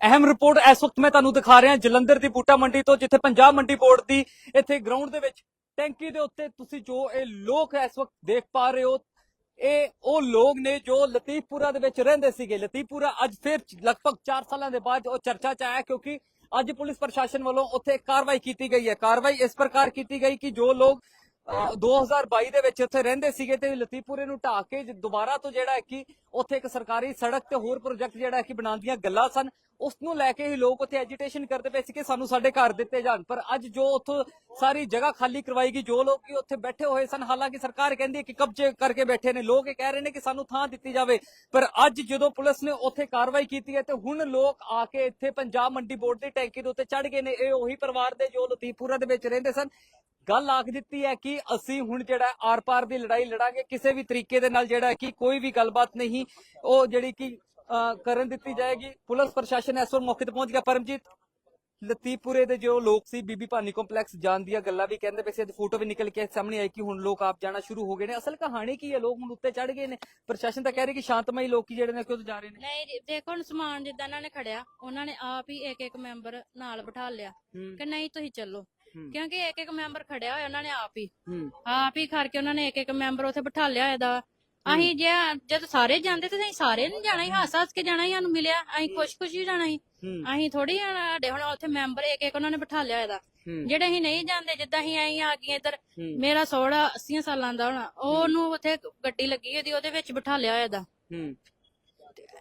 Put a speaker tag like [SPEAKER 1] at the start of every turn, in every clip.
[SPEAKER 1] ਅਹਿਮ ਰਿਪੋਰਟ ਇਸ ਵਕਤ ਮੈਂ ਤੁਹਾਨੂੰ ਦਿਖਾ ਰਿਹਾ, ਜਲੰਧਰ ਦੀ ਬੂਟਾ ਮੰਡੀ ਤੋਂ, ਜਿੱਥੇ ਪੰਜਾਬ ਮੰਡੀ ਬੋਰਡ ਦੀ ਇੱਥੇ ਗਰਾਊਂਡ ਦੇ ਵਿੱਚ ਟੈਂਕੀ ਦੇ ਉੱਤੇ ਤੁਸੀਂ ਜੋ ਇਹ ਲੋਕ ਇਸ ਵਕਤ ਦੇਖ ਪਾ ਰਹੇ ਹੋ, ਇਹ ਉਹ ਲੋਕ ਨੇ ਜੋ ਲਤੀਫਪੁਰਾ ਦੇ ਵਿੱਚ ਰਹਿੰਦੇ ਸੀਗੇ। ਲਤੀਫਪੁਰਾ ਅੱਜ ਫਿਰ ਲਗਭਗ 4 ਸਾਲਾਂ ਦੇ ਬਾਅਦ ਉਹ ਚਰਚਾ 'ਚ ਆਇਆ ਕਿਉਂਕਿ ਅੱਜ ਪੁਲਿਸ ਪ੍ਰਸ਼ਾਸਨ ਵੱਲੋਂ ਉੱਥੇ ਕਾਰਵਾਈ ਕੀਤੀ ਗਈ ਹੈ। ਕਾਰਵਾਈ ਇਸ ਪ੍ਰਕਾਰ ਕੀਤੀ ਗਈ ਕਿ ਜੋ ਲੋਕ, ਅਹ 2022 ਦੇ ਵਿੱਚ ਉੱਥੇ ਰਹਿੰਦੇ ਸੀਗੇ ਤੇ ਲਤੀਪੁਰੇ ਨੂੰ ਢਾਹ ਕੇ ਦੁਬਾਰਾ ਤੋਂ ਜਿਹੜਾ ਹੈ ਕਿ ਉੱਥੇ ਇੱਕ ਸਰਕਾਰੀ ਸੜਕ ਤੇ ਹੋਰ ਪ੍ਰੋਜੈਕਟ ਜਿਹੜਾ ਹੈ ਕਿ ਬਣਾਉਣ ਦੀਆਂ ਗੱਲਾਂ ਸਨ। ਉਸ ਨੂੰ ਲੈ ਕੇ ਹੀ ਲੋਕ ਉੱਥੇ ਐਜੀਟੇਸ਼ਨ ਕਰਦੇ ਪਏ ਸੀ ਕਿ ਸਾਨੂੰ ਸਾਡੇ ਘਰ ਦਿੱਤੇ ਜਾਣ। ਪਰ ਅੱਜ ਜੋ ਉੱਥੋਂ ਸਾਰੀ ਜਗ੍ਹਾ ਖਾਲੀ ਕਰਵਾਈ ਗਈ, ਜੋ ਲੋਕ ਉੱਥੇ ਬੈਠੇ ਹੋਏ ਸਨ, ਹਾਲਾਂਕਿ ਸਰਕਾਰ ਕਹਿੰਦੀ ਹੈ ਕਿ ਕਬਜ਼ੇ ਕਰਕੇ ਬੈਠੇ ਨੇ, ਲੋਕ ਇਹ ਕਹਿ ਰਹੇ ਨੇ ਕਿ ਸਾਨੂੰ ਥਾਂ ਦਿੱਤੀ ਜਾਵੇ। ਪਰ ਅੱਜ ਜਦੋਂ ਪੁਲਿਸ ਨੇ ਉੱਥੇ ਕਾਰਵਾਈ ਕੀਤੀ ਹੈ ਤੇ ਹੁਣ ਲੋਕ ਆ ਕੇ ਇੱਥੇ ਪੰਜਾਬ ਮੰਡੀ ਬੋਰਡ ਦੀ ਟੈਂਕੀ ਦੇ ਉੱਤੇ ਚੜ ਗਏ ਨੇ। ਇਹ ਉਹੀ ਪਰਿਵਾਰ ਦੇ ਜੋ ਲਤੀਫਪੁਰਾ ਦੇ ਵਿੱਚ ਰਹਿੰਦੇ ਸਨ। ਗੱਲ ਆਖ ਦਿੱਤੀ ਹੈ ਕਿ ਅਸੀਂ ਹੁਣ ਜਿਹੜਾ ਆਰ-ਪਾਰ ਦੀ ਲੜਾਈ ਲੜਾਂਗੇ, ਕਿਸੇ ਵੀ ਤਰੀਕੇ ਦੇ ਨਾਲ ਜਿਹੜਾ ਕਿ ਕੋਈ ਵੀ ਗੱਲਬਾਤ ਨਹੀਂ, ਉਹ ਜਿਹੜੀ ਕਿ ਕਰਨ ਦਿੱਤੀ ਜਾਏਗੀ। ਪੁਲਿਸ ਪ੍ਰਸ਼ਾਸਨ ਇਸ ਵਕਤ ਮੌਕੇ ਤੇ ਪਹੁੰਚ ਗਿਆ। ਪਰਮਜੀਤ ਲਤੀਪੁਰੇ ਦੇ ਜੋ ਲੋਕ ਸੀ ਬੀਬੀ ਭਾਨੀ ਕੰਪਲੈਕਸ ਜਾਣ ਦੀਆਂ ਗੱਲਾਂ ਵੀ ਕਹਿੰਦੇ ਪਏ ਸੀ। ਅੱਜ ਫੋਟੋ ਵੀ ਨਿਕਲ ਕੇ ਸਾਹਮਣੇ ਆਈ ਕਿ ਹੁਣ ਲੋਕ ਆਪ ਜਾਣਾ ਸ਼ੁਰੂ ਹੋ ਗਏ ਨੇ। ਅਸਲ ਕਹਾਣੀ ਕੀ ਹੈ? ਲੋਕ ਹੁਣ ਉੱਤੇ ਚੜ ਗਏ ਨੇ। ਪ੍ਰਸ਼ਾਸਨ ਤਾਂ ਕਹਿ ਰਿਹਾ ਕਿ ਸ਼ਾਂਤਮਈ ਲੋਕੀ ਜਿਹੜੇ ਨੇ ਕਿਉਂ ਜਾ ਰਹੇ ਨੇ।
[SPEAKER 2] ਨਹੀਂ ਜੀ, ਦੇਖੋ ਹੁਣ ਸਮਾਨ ਜਿੱਦਾਂ ਇਹਨਾਂ ਨੇ ਖੜਿਆ ਉਹਨਾਂ ਨੇ ਆਪ ਹੀ ਇੱਕ ਇੱਕ ਮੈਂਬਰ ਨਾਲ ਬਿਠਾ ਲਿਆ ਕਿ ਨਹੀਂ ਤੁਸੀਂ ਚੱਲੋ।
[SPEAKER 1] ਹੂੰ,
[SPEAKER 2] ਕਿਉਂਕਿ ਇੱਕ ਇੱਕ ਮੈਂਬਰ ਖੜਿਆ ਹੋਇਆ ਉਹਨਾਂ ਨੇ ਆਪ ਹੀ।
[SPEAKER 1] ਹੂੰ,
[SPEAKER 2] ਆਪ ਹੀ ਕਰਕੇ ਉਹਨਾਂ ਨੇ ਇੱਕ ਇੱਕ ਮੈਂਬਰ ਉੱਥੇ ਬਿਠਾ ਲਿਆ ਇਹਦਾ। ਅਸੀਂ ਜੇ ਜਦ ਸਾਰੇ ਜਾਂਦੇ ਤੇ ਅਸੀਂ ਸਾਰੇ ਨਹੀਂ ਜਾਣਾ ਹੀ ਹੱਸ ਹੱਸ ਕੇ ਜਾਣਾ ਹੀ ਸਾਨੂੰ ਮਿਲਿਆ ਅਸੀਂ ਖੁਸ਼ ਖੁਸ਼ੀ ਜਾਣਾ
[SPEAKER 1] ਹੂੰ,
[SPEAKER 2] ਅਸੀਂ ਥੋੜੀ ਸਾਡੇ ਹੁਣ ਉੱਥੇ ਮੈਂਬਰ ਇੱਕ ਇੱਕ ਉਹਨਾਂ ਨੇ ਬਿਠਾ ਲਿਆ ਇਹਦਾ। ਜਿਹੜੇ ਅਸੀਂ ਨਹੀਂ ਜਾਂਦੇ ਜਿੱਦਾਂ ਅਸੀਂ ਆਈ ਆ ਗਏ ਇੱਧਰ ਮੇਰਾ ਸੋਹੜਾ 80 ਸਾਲਾਂ ਦਾ ਹੋਣਾ। ਉਹਨੂੰ ਉੱਥੇ ਗੱਡੀ ਲੱਗੀ ਉਹਦੀ ਉਹਦੇ ਵਿੱਚ ਬਿਠਾ ਲਿਆ ਇਹਦਾ।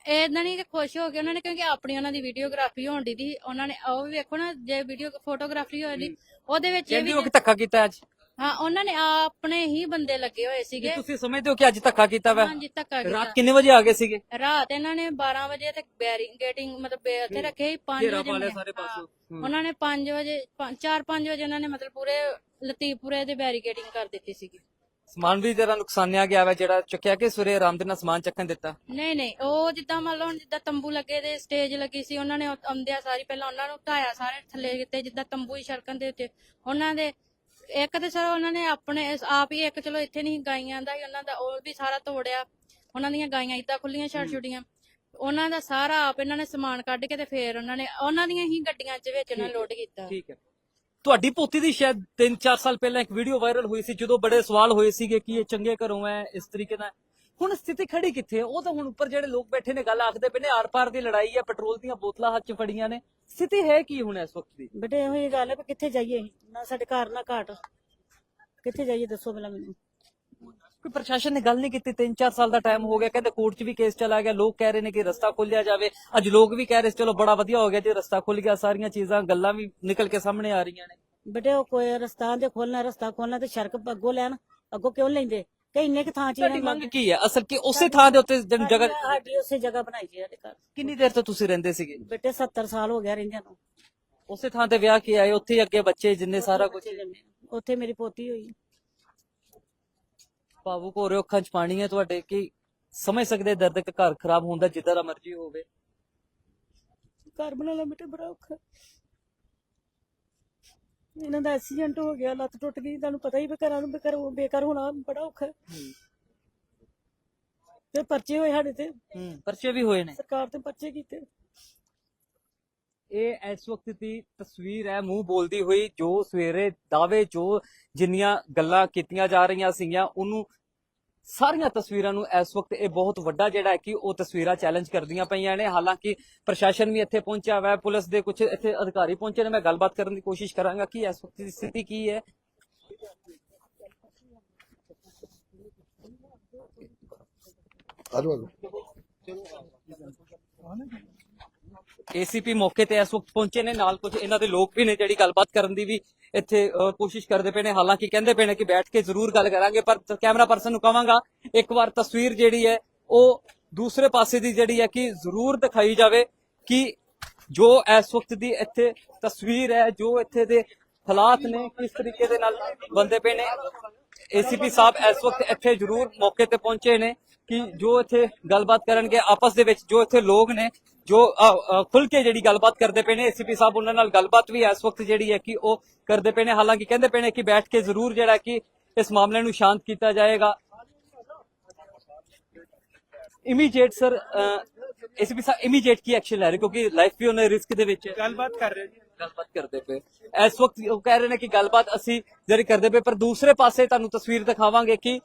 [SPEAKER 2] ਇਦਾਂ ਨਹੀਂ ਕਿ ਖੁਸ਼ ਹੋ ਕੇ ਉਹਨਾਂ ਨੇ ਕਿਉਂਕਿ ਆਪਣੀ ਉਹਨਾਂ ਦੀ ਵੀਡੀਓਗ੍ਰਾਫੀ ਹੋਣ ਦੀ ਦੀ ਉਹਨਾਂ ਨੇ ਉਹ ਵੀ ਵੇਖੋ ਨਾ ਜੇ ਵੀਡੀਓ ਫੋਟੋਗ੍ਰਾਫੀ ਹੋਈ ਦੀ ਉਹਦੇ ਵਿੱਚ ਇਹ ਵੀ
[SPEAKER 1] ਧੱਕਾ ਕੀਤਾ ਅੱਜ।
[SPEAKER 2] ਹਾਂ ਉਹਨਾਂ ਨੇ ਆਪਣੇ ਹੀ ਬੰਦੇ ਲੱਗੇ ਹੋਏ ਸੀਗੇ।
[SPEAKER 1] ਤੁਸੀਂ ਸਮਝਦੇ ਹੋ ਕਿ ਅੱਜ ਧੱਕਾ ਕੀਤਾ ਵਾ?
[SPEAKER 2] ਹਾਂਜੀ ਧੱਕਾ
[SPEAKER 1] ਰਾਤ
[SPEAKER 2] ਕੀਤਾ
[SPEAKER 1] ਕਿੰਨੇ ਵਜੇ ਆ ਗਏ ਸੀਗੇ?
[SPEAKER 2] ਰਾਤ ਇਹਨਾਂ ਨੇ 12 ਵਜੇ ਤੇ ਬੈਰਿੰਗੇਟਿੰਗ ਮਤਲਬ ਬੇ- ਉੱਥੇ ਰੱਖੇ ਸੀ 5
[SPEAKER 1] ਘੇਰਾ
[SPEAKER 2] ਵਜੇ
[SPEAKER 1] ਪਾ ਲਿਆ। ਸਾਰੇ
[SPEAKER 2] ਹਾਂ।
[SPEAKER 1] ਪਾਸੋਂ। ਹੂੰ।
[SPEAKER 2] ਉਹਨਾਂ ਨੇ 5 ਵਜੇ 4-5 ਵਜੇ ਉਹਨਾਂ ਨੇ ਮਤਲਬ ਪੂਰੇ ਲਤੀਫਪੁਰੇ ਦੇ ਬੈਰੀਕੇਡਿੰਗ ਕਰ ਦਿੱਤੀ ਸੀਗੀ।
[SPEAKER 1] ਸਮਾਨ ਵੀ ਜਰਾ ਨੁਕਸਾਨਿਆ ਗਿਆ ਵਾ ਜਿਹੜਾ ਚੁੱਕਿਆ ਕਿ ਸਵੇਰੇ ਆਰਾਮ ਦੇ ਨਾਲ ਸਮਾਨ ਚੱਕਣ ਦਿੱਤਾ?
[SPEAKER 2] ਨਹੀਂ ਨਹੀਂ ਉਹ ਜਿੱਦਾਂ ਮੰਨ ਲਓ ਹੁਣ ਜਿੱਦਾਂ ਤੰਬੂ ਲੱਗੇ ਦੇ ਸਟੇਜ ਲੱਗੀ ਸੀ ਉਹਨਾਂ ਨੇ ਆਉਂਦਿਆ ਸਾਰੀ ਪਹਿਲਾਂ ਉਹਨਾਂ ਨੂੰ ਢਾਇਆ ਸਾਰੇ ਥੱਲੇ ਕੀਤੇ ਜਿੱਦਾਂ ਤੰਬੂ ਹੀ ਸੜਕਾਂ ਦੇ ਉੱਤੇ। ਉਹਨਾਂ ਦੇ ਇੱਕ ਤੇ ਚਲੋ ਉਹਨਾਂ ਨੇ ਆਪਣੇ ਆਪ ਹੀ ਇੱਕ ਚਲੋ ਇੱਥੇ ਨਹੀਂ ਗਾਈਆਂ ਦਾ ਹੀ ਉਹਨਾਂ ਦਾ ਉਹ ਵੀ ਸਾਰਾ ਤੋੜਿਆ। ਉਹਨਾਂ ਦੀਆਂ ਗਾਈਆਂ ਇਦਾਂ ਖੁੱਲੀਆਂ ਛੱਡ ਛੁੱਡੀਆਂ ਉਹਨਾਂ ਦਾ ਸਾਰਾ ਆਪ ਇਹਨਾਂ ਨੇ ਸਮਾਨ ਕੱਢ ਕੇ ਤੇ ਫੇਰ ਉਹਨਾਂ ਨੇ ਉਹਨਾਂ ਦੀਆਂ ਹੀ ਗੱਡੀਆਂ 'ਚ ਵਿੱਚ ਉਹਨਾਂ ਲੋਡ ਕੀਤਾ।
[SPEAKER 1] ਠੀਕ ਹੈ। ਤੁਹਾਡੀ ਪੋਤੀ ਦੀ ਸ਼ਾਇਦ 3-4 ਸਾਲ ਪਹਿਲਾਂ ਇੱਕ ਵੀਡੀਓ ਵਾਇਰਲ ਹੋਈ ਸੀ ਜਦੋਂ ਬੜੇ ਸਵਾਲ ਹੋਏ ਸੀਗੇ ਕਿ ਇਹ ਚੰਗੇ ਘਰੋਂ ਹੈ ਇਸ ਤਰੀਕੇ ਨਾਲ। ਹੁਣ ਸਥਿਤੀ ਖੜੀ ਕਿੱਥੇ ਹੈ? ਉਹ ਤਾਂ ਹੁਣ ਉੱਪਰ ਜਿਹੜੇ ਲੋਕ ਬੈਠੇ ਨੇ ਗੱਲ ਆਖਦੇ ਪਏ ਨੇ ਆਰ-ਪਾਰ ਦੀ ਲੜਾਈ ਹੈ ਪੈਟਰੋਲ ਦੀਆਂ ਬੋਤਲਾਂ ਹੱਥ 'ਚ ਫੜੀਆਂ ਨੇ। ਸਥਿਤੀ ਹੈ ਕੀ ਹੁਣ ਇਸ ਵਕਤ ਦੀ?
[SPEAKER 3] ਬੇਟੇ ਇਹੋ ਹੀ ਗੱਲ ਹੈ ਵੀ ਕਿੱਥੇ ਜਾਈਏ? ਨਾ ਸਾਡੇ ਘਰ ਨਾ ਘਾਟ। ਕਿੱਥੇ ਜਾਈਏ ਦੱਸੋ ਪਹਿਲਾਂ ਮੈਨੂੰ।
[SPEAKER 1] ਕੋਈ ਪ੍ਰਸ਼ਾਸਨ ਨੇ ਗੱਲ ਨਹੀਂ ਕੀਤੀ? 3-4 ਸਾਲ ਦਾ ਟਾਈਮ ਹੋ ਗਿਆ ਕਹਿੰਦੇ ਕੋਰਟ 'ਚ ਵੀ ਕੇਸ ਚਲਾ ਗਿਆ ਲੋਕ ਕਹਿ ਰਹੇ ਨੇ ਕਿ ਰਸਤਾ ਖੋਲਿਆ ਜਾਵੇ। ਅੱਜ ਲੋਕ ਵੀ ਕਹਿ ਰਹੇ ਸੀ ਚਲੋ ਬੜਾ ਵਧੀਆ ਹੋ ਗਿਆ ਜੇ ਰਸਤਾ ਖੁੱਲ ਗਿਆ ਸਾਰੀਆਂ ਚੀਜ਼ਾਂ ਗੱਲਾਂ ਵੀ ਨਿਕਲ ਕੇ ਸਾਹਮਣੇ ਆ ਰਹੀਆਂ ਨੇ।
[SPEAKER 3] ਬੇਟੇ ਉਹ ਕੋਈ ਰਸਤਾ ਦੇ ਖੋਲਣਾ ਰਸਤਾ ਖੋਲਣਾ ਤੇ ਸੜਕ ਅੱਗੋਂ ਲੈਣ ਅੱਗੋਂ ਕਿਉਂ ਲੈਂਦੇ? ਕਿ ਇੰਨੇ ਕਿ ਥਾਂ ਚ
[SPEAKER 1] ਤੁਹਾਡੀ ਮੰਗ ਕੀ ਹੈ ਅਸਲ ਕਿ ਉਸੇ ਥਾਂ ਦੇ ਉੱਤੇ ਜਨ- ਜਗ੍ਹਾ
[SPEAKER 3] ਸਾਡੀ ਉਸੇ ਜਗ੍ਹਾ ਬਣਾਈ ਜੀ ਸਾਡੇ ਘਰ।
[SPEAKER 1] ਕਿੰਨੀ ਦੇਰ ਤੋਂ ਤੁਸੀਂ ਰਹਿੰਦੇ ਸੀਗੇ?
[SPEAKER 3] ਬੇਟੇ 70 ਸਾਲ ਹੋ ਗਿਆ ਰਹਿੰਦਿਆਂ ਨੂੰ।
[SPEAKER 1] ਉਸੇ ਥਾਂ ਤੇ ਵਿਆਹ ਕੇ ਆਏ? ਉੱਥੇ ਹੀ ਅੱਗੇ ਬੱਚੇ ਜਿੰਨੇ ਸਾਰਾ ਕੁਝ।
[SPEAKER 3] ਉੱਥੇ ਮੇਰੀ ਪੋਤੀ ਹੋਈ।
[SPEAKER 1] ਭਾਵੁਕ ਹੋ ਰਹੇ ਅੱਖਾਂ 'ਚ ਪਾਣੀ ਹੈ ਤੁਹਾਡੇ ਕਿ ਸਮਝ ਸਕਦੇ ਦਰਦ ਕਿ ਘਰ ਖਰਾਬ ਹੁੰਦਾ ਜਿੱਦਾਂ ਦਾ ਮਰਜ਼ੀ ਹੋਵੇ?
[SPEAKER 3] ਘਰ ਬਣਾਉਣਾ ਬੇਟੇ ਬੜਾ ਔਖਾ। ਇਹਨਾਂ ਦਾ ਐਕਸੀਡੈਂਟ ਹੋ ਗਿਆ ਲੱਤ ਟੁੱਟ ਗਈ ਤੁਹਾਨੂੰ ਪਤਾ ਹੀ ਘਰਾਂ ਨੂੰ ਬੇਕਾਰ ਬੇਕਾਰ ਹੋਣਾ ਬੜਾ ਔਖਾ ਤੇ ਪਰਚੇ ਹੋਏ ਸਾਡੇ ਤੇ।
[SPEAKER 1] ਹੂੰ ਪਰਚੇ ਵੀ ਹੋਏ ਨੇ।
[SPEAKER 3] ਸਰਕਾਰ ਤੇ ਪਰਚੇ ਕੀਤੇ।
[SPEAKER 1] ਇਹ ਇਸ ਵਕਤ ਦੀ ਤਸਵੀਰ ਹੈ ਮੂੰਹ ਬੋਲਦੀ ਹੋਈ ਜੋ ਸਵੇਰੇ ਦਾਅਵੇ ਜੋ ਜਿੰਨੀਆਂ ਗੱਲਾਂ ਕੀਤੀਆਂ ਜਾ ਰਹੀਆਂ ਸੀਗੀਆਂ ਉਹਨੂੰ ਸਾਰੀਆਂ ਤਸਵੀਰਾਂ ਨੂੰ ਇਸ ਵਕਤ ਇਹ ਬਹੁਤ ਵੱਡਾ ਜਿਹੜਾ ਹੈ ਕਿ ਉਹ ਤਸਵੀਰਾਂ ਚੈਲੰਜ ਕਰਦੀਆਂ ਪਈਆਂ ਨੇ। ਹਾਲਾਂਕਿ ਪ੍ਰਸ਼ਾਸਨ ਵੀ ਇੱਥੇ ਪਹੁੰਚਿਆ ਹੋਇਆ ਹੈ, ਪੁਲਿਸ ਦੇ ਕੁਝ ਇੱਥੇ ਅਧਿਕਾਰੀ ਪਹੁੰਚੇ ਨੇ। ਮੈਂ ਗੱਲਬਾਤ ਕਰਨ ਦੀ ਕੋਸ਼ਿਸ਼ ਕਰਾਂਗਾ ਕਿ ਇਸ ਵਕਤ ਦੀ ਸਥਿਤੀ ਕੀ ਹੈ।
[SPEAKER 4] ਆਜੋ ਆਜੋ।
[SPEAKER 1] ਏਸੀਪੀ ਮੌਕੇ ਤੇ ਇਸ ਵਕਤ ਪਹੁੰਚੇ ਨੇ, ਨਾਲ ਕੁਝ ਇਹਨਾਂ ਦੇ ਲੋਕ ਵੀ ਨੇ ਜਿਹੜੀ ਗੱਲਬਾਤ ਕਰਨ ਦੀ ਵੀ ਇੱਥੇ ਕੋਸ਼ਿਸ਼ ਕਰਦੇ ਪਏ ਨੇ। ਹਾਲਾਂਕਿ ਕਹਿੰਦੇ ਪਏ ਨੇ ਕਿ ਬੈਠ ਕੇ ਜ਼ਰੂਰ ਗੱਲ ਕਰਾਂਗੇ, ਪਰ ਕੈਮਰਾ ਪਰਸਨ ਨੂੰ ਕਵਾਂਗਾ ਇੱਕ ਵਾਰ ਤਸਵੀਰ ਜਿਹੜੀ ਹੈ, ਉਹ ਦੂਸਰੇ ਪਾਸੇ ਦੀ ਜਿਹੜੀ ਹੈ ਕਿ ਜ਼ਰੂਰ ਦਿਖਾਈ ਜਾਵੇ ਕਿ ਜੋ ਇਸ ਵਕਤ ਦੀ ਇੱਥੇ ਤਸਵੀਰ ਹੈ, ਜੋ ਇੱਥੇ ਦੇ ਹਾਲਾਤ ਨੇ, ਕਿਸ ਤਰੀਕੇ ਦੇ ਨਾਲ ਬੰਦੇ ਪਏ ਨੇ। ਏਸੀਪੀ ਸਾਹਿਬ ਇਸ ਵਕਤ ਇੱਥੇ ਜ਼ਰੂਰ ਮੌਕੇ ਤੇ ਪਹੁੰਚੇ ਨੇ ਕਿ ਜੋ ਇੱਥੇ ਗੱਲਬਾਤ ਕਰਨਗੇ, ਆਪਸ ਦੇ ਵਿੱਚ ਜੋ ਇੱਥੇ ਲੋਕ ਨੇ ਜੋ ਖੁੱਲ ਕੇ ਜਿਹੜੀ ਗੱਲਬਾਤ ਕਰਦੇ ਪਏ ਨੇ ਏਸੀਪੀ ਸਾਹਿਬ ਉਹਨਾਂ ਨਾਲ ਗੱਲਬਾਤ ਵੀ ਇਸ ਵਕਤ ਜਿਹੜੀ ਹੈ ਕਿ ਉਹ ਕਰਦੇ ਪਏ ਨੇ ਹਾਲਾਂਕਿ ਕਹਿੰਦੇ ਪਏ ਨੇ ਕਿ ਬੈਠ ਕੇ ਜ਼ਰੂਰ ਜਿਹੜਾ ਕਿ ਇਸ ਮਾਮਲੇ ਨੂੰ ਸ਼ਾਂਤ ਕੀਤਾ ਜਾਏਗਾ। ਇਮੀਡੀਏਟ ਸਰ ਇਸ ਵੀ ਇਮੀਡੀਏਟ ਕੀ ਐਕਸ਼ਨ ਲੈ ਰਹੇ? ਕਿਉਂਕਿ ਲਾਈਫ ਵੀ ਉਹਨਾਂ ਰਿਸਕ ਦੇ ਵਿੱਚ
[SPEAKER 5] ਗੱਲਬਾਤ ਕਰ ਰਹੇ ਜੀ।
[SPEAKER 1] ਗੱਲਬਾਤ ਕਰਦੇ ਪਏ। ਇਸ ਵਕਤ ਉਹ ਕਹਿ ਰਹੇ ਨੇ ਕਿ ਗੱਲਬਾਤ ਅਸੀਂ ਜਿਹੜੀ ਕਰਦੇ ਪਏ ਪਰ ਦੂਸਰੇ ਪਾਸੇ ਤੁਹਾਨੂੰ ਤਸਵੀਰ ਦਿਖਾਵਾਂਗੇ ਕਿ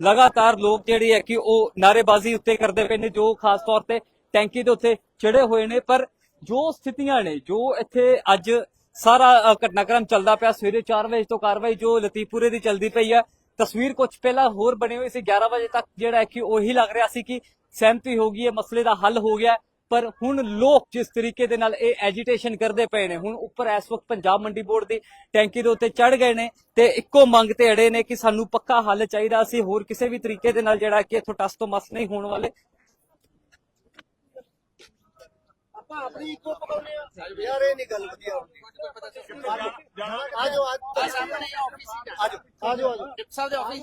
[SPEAKER 1] ਲਗਾਤਾਰ ਲੋਕ ਜਿਹੜੀ ਹੈ ਕਿ ਉਹ ਨਾਰੇਬਾਜ਼ੀ ਉੱਤੇ ਕਰਦੇ ਪਏ ਨੇ ਜੋ ਖਾਸ ਤੌਰ ਤੇ ਟੈਂਕੀ ਦੇ ਉੱਤੇ ਚੜੇ ਹੋਏ ਨੇ, ਪਰ ਜੋ ਸਥਿਤੀਆਂ ਨੇ, ਜੋ ਇੱਥੇ ਅੱਜ ਸਾਰਾ ਘਟਨਾਕ੍ਰਮ ਚੱਲਦਾ ਪਿਆ, ਸਵੇਰੇ 4 ਵਜੇ ਤੋਂ ਕਾਰਵਾਈ ਜੋ ਲਤੀਪੁਰੇ ਦੀ ਚੱਲਦੀ ਪਈ ਹੈ ਤਸਵੀਰ ਕੁਝ ਪਹਿਲਾਂ ਹੋਰ ਬਣੀ ਹੋਈ ਸੀ 11 ਵਜੇ ਤੱਕ ਜਿਹੜਾ ਹੈ ਕਿ ਉਹੀ ਲੱਗ ਰਿਹਾ ਸੀ ਕਿ ਸਹਿਮਤੀ ਹੋ ਗਈ ਹੈ, ਮਸਲੇ ਦਾ ਹੱਲ ਹੋ ਗਿਆ, ਪਰ ਹੁਣ ਲੋਕ ਜਿਸ ਤਰੀਕੇ ਦੇ ਨਾਲ ਇਹ ਐਜੀਟੇਸ਼ਨ ਕਰਦੇ ਪਏ ਨੇ, ਹੁਣ ਉੱਪਰ ਇਸ ਵਕਤ ਪੰਜਾਬ ਮੰਡੀ ਬੋਰਡ ਦੀ ਟੈਂਕੀ ਦੇ ਉੱਤੇ ਚੜ ਗਏ ਨੇ ਤੇ ਇੱਕੋ ਮੰਗ ਤੇ ਅੜੇ ਨੇ ਕਿ ਸਾਨੂੰ ਪੱਕਾ ਹੱਲ ਚਾਹੀਦਾ ਅਸੀਂ ਹੋਰ ਕਿਸੇ ਵੀ ਤਰੀਕੇ ਦੇ ਨਾਲ ਜਿਹੜਾ ਕਿ ਇੱਥੋਂ ਟਸ ਤੋਂ ਮਸ ਨਹੀਂ ਹੋਣ ਵਾਲੇ
[SPEAKER 4] ਆਪਾਂ ਆਪਣੀ ਇੱਕੋ ਪਕਾਉਨੇ ਆ ਯਾਰ ਇਹ ਨਹੀਂ ਗੱਲ ਵਧੀਆ ਆਜੋ ਆਜੋ ਸਾਹਮਣੇ ਆਜੋ ਆਜੋ ਆਜੋ। ਸਾਹਿਬ ਦੇ ਆਫਿਸ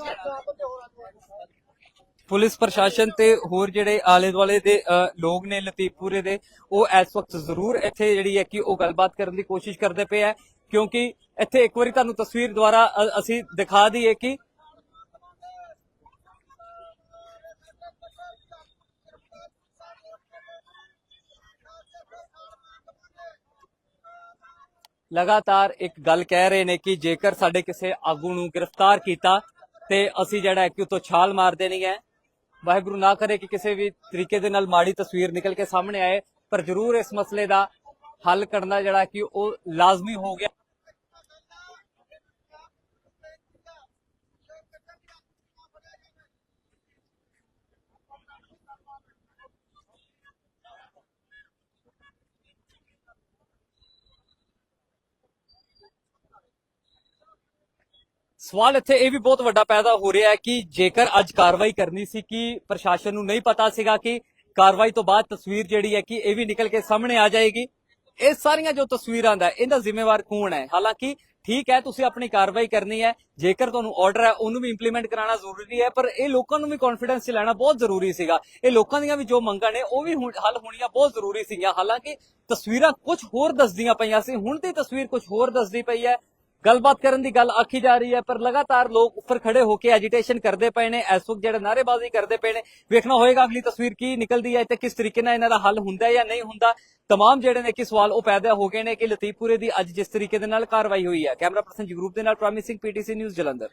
[SPEAKER 1] ਪੁਲਿਸ ਪ੍ਰਸ਼ਾਸਨ ਤੇ ਹੋਰ ਜਿਹੜੇ ਆਲੇ ਦੁਆਲੇ ਦੇ ਲੋਕ ਨੇ ਲਤੀਫਪੁਰੇ ਦੇ ਉਹ ਇਸ ਵਕਤ ਜ਼ਰੂਰ ਇੱਥੇ ਜਿਹੜੀ ਹੈ ਕਿ ਉਹ ਗੱਲਬਾਤ ਕਰਨ ਦੀ ਕੋਸ਼ਿਸ਼ ਕਰਦੇ ਪਏ ਹੈ ਕਿਉਂਕਿ ਇੱਥੇ ਇੱਕ ਵਾਰੀ ਤੁਹਾਨੂੰ ਤਸਵੀਰ ਦੁਆਰਾ ਅਸੀਂ ਦਿਖਾ ਦਈਏ ਕਿ ਲਗਾਤਾਰ ਇੱਕ ਗੱਲ ਕਹਿ ਰਹੇ ਨੇ ਕਿ ਜੇਕਰ ਸਾਡੇ ਕਿਸੇ ਆਗੂ ਨੂੰ ਗ੍ਰਿਫਤਾਰ ਕੀਤਾ ਤੇ ਅਸੀਂ ਜਿਹੜਾ ਕਿ ਉਤੋਂ ਛਾਲ ਮਾਰ ਦੇਣੀ ਹੈ। ਵਾਹਿਗੁਰੂ ਨਾ ਕਰੇ ਕਿ ਕਿਸੇ ਵੀ ਤਰੀਕੇ ਦੇ ਨਾਲ ਮਾੜੀ ਤਸਵੀਰ ਨਿਕਲ ਕੇ ਸਾਹਮਣੇ ਆਏ, ਪਰ ਜ਼ਰੂਰ ਇਸ ਮਸਲੇ ਦਾ ਹੱਲ ਕਰਨਾ ਜਿਹੜਾ ਕਿ ਉਹ ਲਾਜ਼ਮੀ ਹੋ ਗਿਆ। ਸਵਾਲ ਇੱਥੇ ਇਹ ਵੀ ਬਹੁਤ ਵੱਡਾ ਪੈਦਾ ਹੋ ਰਿਹਾ ਹੈ ਕਿ ਜੇਕਰ ਅੱਜ ਕਾਰਵਾਈ ਕਰਨੀ ਸੀ ਕਿ ਪ੍ਰਸ਼ਾਸਨ ਨੂੰ ਨਹੀਂ ਪਤਾ ਸੀਗਾ ਕਿ ਕਾਰਵਾਈ ਤੋਂ ਬਾਅਦ ਤਸਵੀਰ ਜਿਹੜੀ ਹੈ ਕਿ ਇਹ ਵੀ ਨਿਕਲ ਕੇ ਸਾਹਮਣੇ ਆ ਜਾਏਗੀ, ਇਹ ਸਾਰੀਆਂ ਜੋ ਤਸਵੀਰਾਂ ਦਾ ਇਹਦਾ ਜ਼ਿੰਮੇਵਾਰ ਕੌਣ ਹੈ? ਹਾਲਾਂਕਿ ਠੀਕ ਹੈ, ਤੁਸੀਂ ਆਪਣੀ ਕਾਰਵਾਈ ਕਰਨੀ ਹੈ, ਜੇਕਰ ਤੁਹਾਨੂੰ ਆਰਡਰ ਹੈ, ਉਹਨੂੰ ਵੀ ਇੰਪਲੀਮੈਂਟ ਕਰਾਉਣਾ ਜ਼ਰੂਰੀ ਹੈ, ਪਰ ਇਹ ਲੋਕਾਂ ਨੂੰ ਵੀ ਕੌਨਫੀਡੈਂਸ ਚ ਲੈਣਾ ਬਹੁਤ ਜ਼ਰੂਰੀ ਸੀਗਾ। ਇਹ ਲੋਕਾਂ ਦੀਆਂ ਵੀ ਜੋ ਮੰਗਾਂ ਨੇ, ਉਹ ਵੀ ਹੁਣ ਹੱਲ ਹੋਣੀਆਂ ਬਹੁਤ ਜ਼ਰੂਰੀ ਸੀਗੀਆਂ। ਹਾਲਾਂਕਿ ਤਸਵੀਰਾਂ ਕੁਝ ਹੋਰ ਦੱਸਦੀਆਂ ਪਈਆਂ ਸੀ, ਹੁਣ ਦੀ ਤਸਵੀਰ ਕੁਝ ਹੋਰ ਦੱਸਦੀ ਪਈ ਹੈ। ਗੱਲਬਾਤ ਕਰਨ ਦੀ ਗੱਲ ਆਖੀ ਜਾ ਰਹੀ ਹੈ, ਪਰ ਲਗਾਤਾਰ ਲੋਕ ਉੱਪਰ ਖੜੇ ਹੋ ਕੇ ਐਜੀਟੇਸ਼ਨ ਕਰਦੇ ਪਏ ਨੇ। ਇਸ ਵਕਤ ਜਿਹੜੇ ਨਾਅਰੇਬਾਜ਼ੀ ਕਰਦੇ ਪਏ ਨੇ, ਵੇਖਣਾ ਹੋਏਗਾ ਅਗਲੀ ਤਸਵੀਰ ਕੀ ਨਿਕਲਦੀ ਹੈ ਤੇ ਕਿਸ ਤਰੀਕੇ ਨਾਲ ਇਹਨਾਂ ਦਾ ਹੱਲ ਹੁੰਦਾ ਹੈ ਜਾਂ ਨਹੀਂ ਹੁੰਦਾ। ਤਮਾਮ ਜਿਹੜੇ ਨੇ ਕਿ ਸਵਾਲ ਉਹ ਪੈਦਾ ਹੋ ਗਏ ਨੇ ਕਿ ਲਤੀਫਪੁਰੇ ਦੀ ਅੱਜ ਜਿਸ ਤਰੀਕੇ ਦੇ ਨਾਲ ਕਾਰਵਾਈ ਹੋਈ ਹੈ। ਕੈਮਰਾ ਪਰਸਨ ਜਗਰੂਪ ਦੇ ਨਾਲ ਪ੍ਰਾਮਿਸ ਸਿੰਘ, ਪੀਟੀਸੀ ਨਿਊਜ਼ ਜਲੰਧਰ।